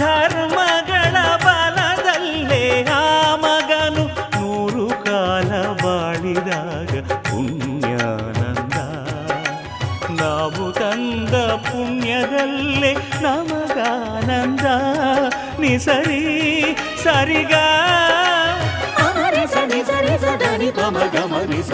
ಧರ್ಮಗಳ ಬಲದಲ್ಲೇ ಆ ಮಗನು ನೂರು ಕಾಲ ಬಾಳಿದಾಗ ಉಂಟು ತಾವು ತಂದ ಪುಣ್ಯದಲ್ಲೇ ನಮಗಾನಂದ ನಿ ಸರಿ ಸರಿಗ ಸರಿ ಸರಿ ಸರಿ ಸದರಿ ತಮ ಗಮನಿಸ